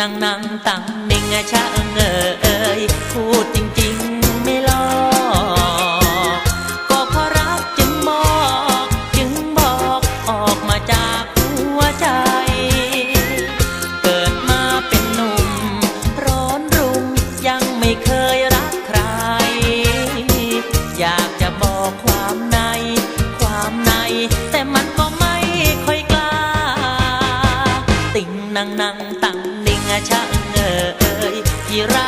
นั่งนั่งตั้งนิ่งชะเงเอ่ยพูดจริงๆไม่ลอกก็เพราะรักจึงบอกจึงบอกออกมาจากหัวใจ เกิดมาเป็นหนุ่มร้อนรุ่มยังไม่เคยรักใคร อยากจะบอกความในความใน แต่มันก็ไม่ค่อยกล้า ติ่งนังนังตัง ช่างเอ่ยที่รัก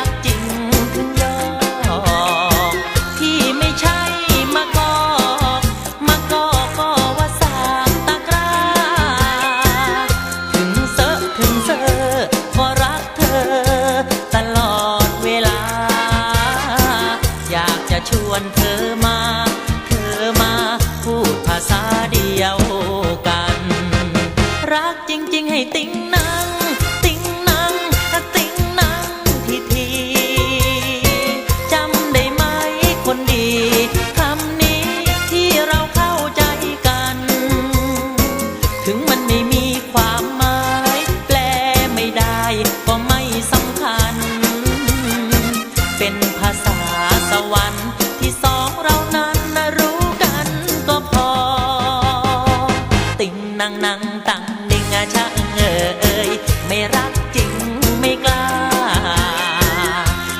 นังนังตังนิ่งอะช่างเอ่ยไม่รักจริงไม่กล้า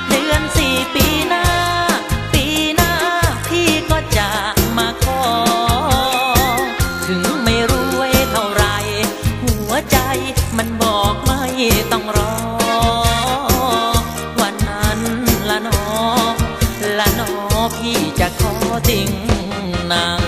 เดือนสี่ปีหน้า ปีหน้าพี่ก็จะมาขอ ถึงไม่รวยเท่าไร หัวใจมันบอกไม่ต้องรอ วันนั้นละนอละนอพี่จะขอติ่งนาง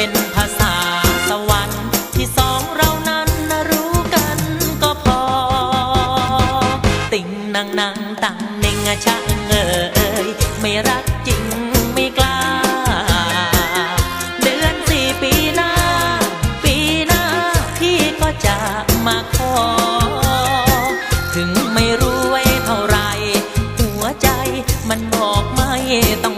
เป็นภาษาสวรรค์ที่สองเรานั้นรู้กันก็พอ ติ่งนางนังตังเนิงชะเงเอ่ยไม่รักจริงไม่กล้า เดือนสี่ปีหน้า ปีหน้าพี่ก็จะมาขอ ถึงไม่รู้ไว้เท่าไร หัวใจมันบอกไม่ต้อง